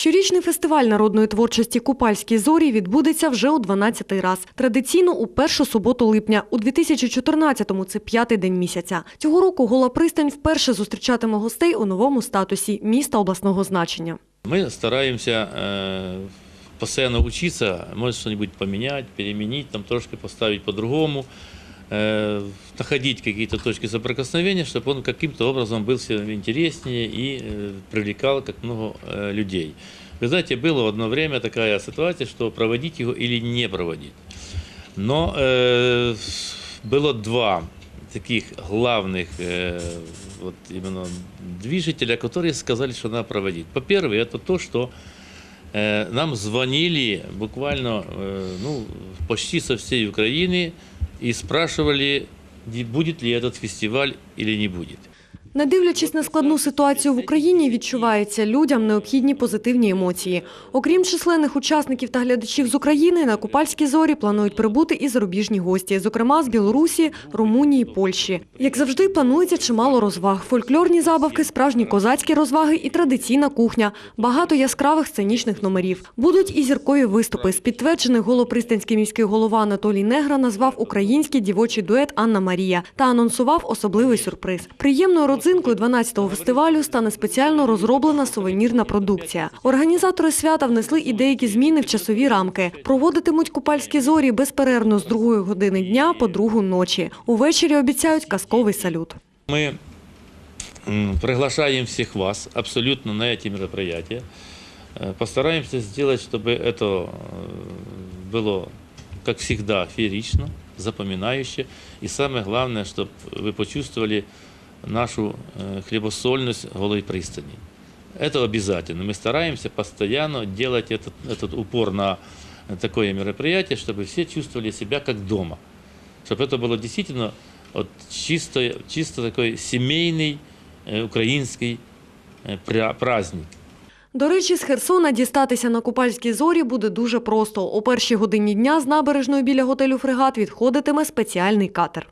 Щорічний фестиваль народної творчості Купальські зорі відбудеться вже у 12-й раз. Традиційно у першу суботу липня. У 2014-му це п'ятий день місяця. Цього року Гола Пристань вперше зустрічатиме гостей у новому статусі міста обласного значення. Мы стараемся э, постоянно учиться, может что-нибудь поменять, переменить, там трошки поставить по-другому, э, находить какие-то точки соприкосновения, чтобы он каким-то образом был всем интереснее и э, привлекал как много э, людей. Вы знаете, было одно время такая ситуация, что проводить его или не проводить. Но э, было два таких главных э, вот именно движителя, которые сказали, что надо проводить. По-первых, это то, что э, нам звонили буквально э, ну, почти со всей Украины и спрашивали, будет ли этот фестиваль или не будет. Не дивлячись на складну ситуацію в Україні, відчувається людям необхідні позитивні емоції. Окрім численних учасників та глядачів з України, на Купальські зорі планують прибути і зарубіжні гості, зокрема з Білорусі, Румунії, Польщі. Як завжди, планується чимало розваг: фольклорні забавки, справжні козацькі розваги і традиційна кухня. Багато яскравих сценічних номерів. Будуть і зіркові виступи. З підтверджених голопристанський міський голова Анатолій Негра назвав український дівочий дует Анна Марія та анонсував особливий сюрприз. Приємною родзинкою 12-го фестивалю стане спеціально розроблена сувенірна продукція. Організатори свята внесли і деякі зміни в часові рамки. Проводитимуть купальські зорі безперервно з другої години дня по другу ночі. Увечері обіцяють казковий салют. Мы м, приглашаем всех вас абсолютно на эти мероприятия. Э, Постараемся сделать, чтобы это э, было, как всегда, феерично, запоминающе. И самое главное, чтобы вы почувствовали нашу э, хлебосольность голой пристани. Это обязательно. Мы стараемся постоянно делать этот, этот упор на такое мероприятие, чтобы все чувствовали себя как дома. Чтобы это было действительно вот чисто, чисто такой семейный э, украинский э, пря- праздник. До речі, з Херсона дістатися на Купальські зорі буде дуже просто. О першій годині дня з набережної біля готелю Фрегат відходитиме спеціальний катер.